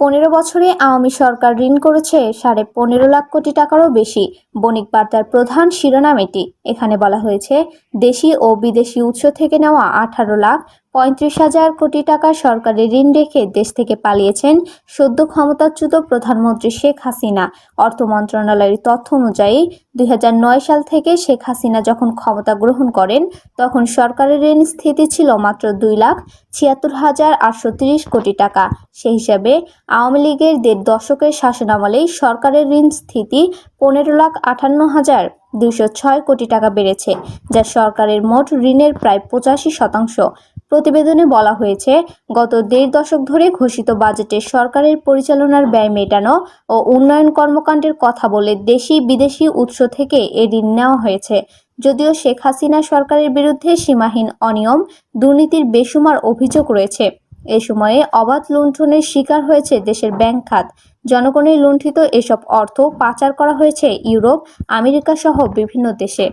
পনেরো বছরে আওয়ামী সরকার ঋণ করেছে সাড়ে পনেরো লাখ কোটি টাকারও বেশি। বণিক বার্তার প্রধান শিরোনাম এটি। এখানে বলা হয়েছে, দেশি ও বিদেশি উৎস থেকে নেওয়া আঠারো লাখ পঁয়ত্রিশ হাজার কোটি টাকা সরকারি ঋণ রেখে দেশ থেকে পালিয়েছেন সদ্য ক্ষমতাচ্যুত প্রধানমন্ত্রী শেখ হাসিনা। অর্থ মন্ত্রণালয়ের তথ্য অনুযায়ী, দুই হাজার নয় সাল থেকে শেখ হাসিনা যখন ক্ষমতা গ্রহণ করেন, তখন সরকারের ঋণ স্থিতি ছিল মাত্র দুই লাখ ছিয়াত্তর হাজার আটশো কোটি টাকা। সেই হিসাবে, আওয়ামী লীগের দেড় দশকের শাসনামলেই সরকারের ঋণ স্থিতি পনেরো লাখ আটান্ন হাজার দুইশো ছয় কোটি টাকা বেড়েছে, যা সরকারের মোট ঋণের প্রায় পঁচাশি শতাংশ। প্রতিবেদনে বলা হয়েছে, গত দেড় দশক ধরে ঘোষিত বাজেটে সরকারের পরিচালনার ব্যয় মেটানো ও উন্নয়ন কর্মকাণ্ডের কথা বলে দেশি বিদেশি উৎস থেকে এ ঋণ নেওয়া হয়েছে। যদিও শেখ হাসিনা সরকারের বিরুদ্ধে সীমাহীন অনিয়ম, দুর্নীতির বেসুমার অভিযোগ রয়েছে। এ সময়ে অবাধ লুণ্ঠনের শিকার হয়েছে দেশের ব্যাংক খাত। জনগণের লুণ্ঠিত এসব অর্থ পাচার করা হয়েছে ইউরোপ আমেরিকা সহ বিভিন্ন দেশে।